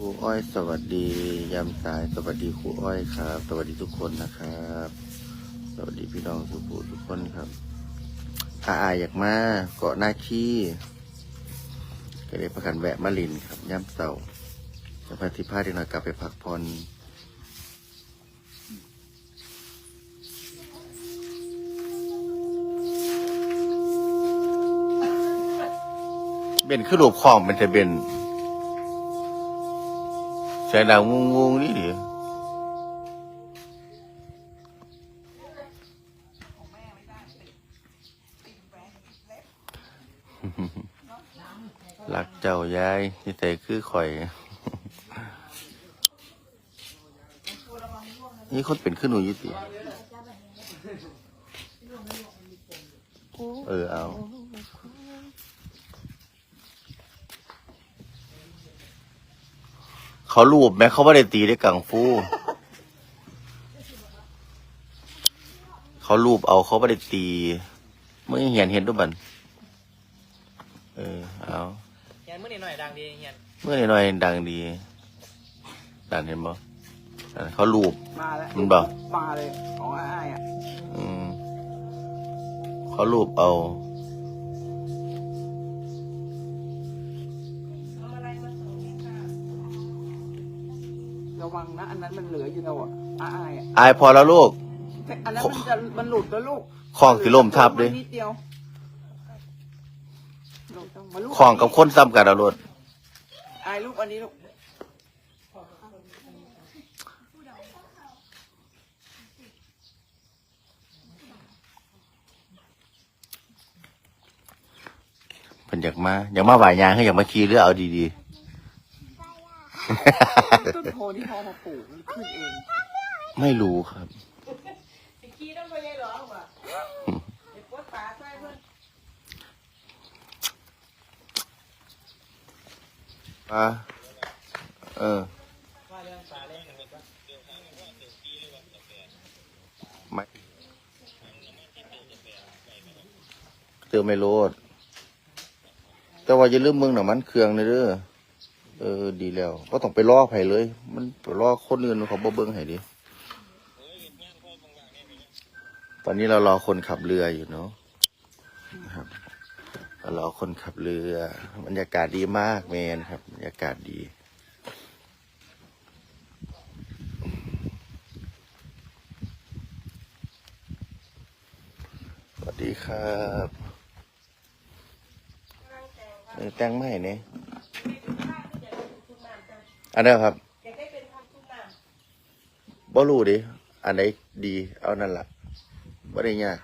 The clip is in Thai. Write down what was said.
อ้อยสวัสดียามสายสวัสดีครูอ้อยครับ สวัสดีทุกคนนะครับ สวัสดีพี่น้องทุกผู้ทุกคนครับถ้าอายอยากมาเกาะหน้าขี้ก็เลยประกันแวะมาลินครับย่ำเสาจะพาทิพาเด็กหน่อยกลับไปพักผ่อนเบนขึ้นรูปของมันจะเบน เสียงดังงงงๆนี่ดิรักเจ้ายายที่แต่คือข่อย นี่คนเป็นขึ้นหนูอยุติเออเอา เขารูปไหมเขาไม่ได้ตีได้กังฟู เขารูปเอาเขาไม่ได้ตีเมื่อเห็นเห็นด้วยบันเออเอาเฮียนมื่อนี้หน่อยดังดีเฮียนเมื่อหน่อยๆดังดีดังเห็นบ่อ่าเขารูปมาแล้วมันบอกมาเลยของอ้ายอะอืมเขารูปเอา ระวังนะ อันนั้นมันเหลืออยู่แล้วอะอ้ายอะอายพอแล้วลูก แต่อันนั้นมันจะมันหลุดแล้วลูกของสิล่มทับเลยนิดเดียวลูกต้องมาลูกของกับคนซ้ำกันเอารถอายลูกอันนี้ลูกเพิ่นอยากมา อยากมาหวายยางให้อยากมาขี่หรือเอาดี ต้นโพที่พ่อมาปลูกมันขึ้นเองไม่รู้ครับไอ้ขี้ต้องไปเลยเหรอวะเด็กปวดตาใส่เพื่อนอ่าเออว่าเรื่องปลาเล่นกันก็ไม่เจอไม่โลดแต่ว่าอย่าลืมมึงหน่ะมันเครื่องเลยเด้อ เออ ดีแล้วก็ต้องไปล่อไผเลย มันไปล่อคนอื่นเขาบ่เบิ่งให้ดิตอนนี้เรารอคนขับเรืออยู่เนาะนะครับเรารอคนขับเรือบรรยากาศดีมากแมนครับบรรยากาศดีสวัสดีครับเออแต่งไม่เนี่ย อันนี้ครับบ่รู้ดิอันไหนดีเอานั่นล่ะบ่ได้ยาก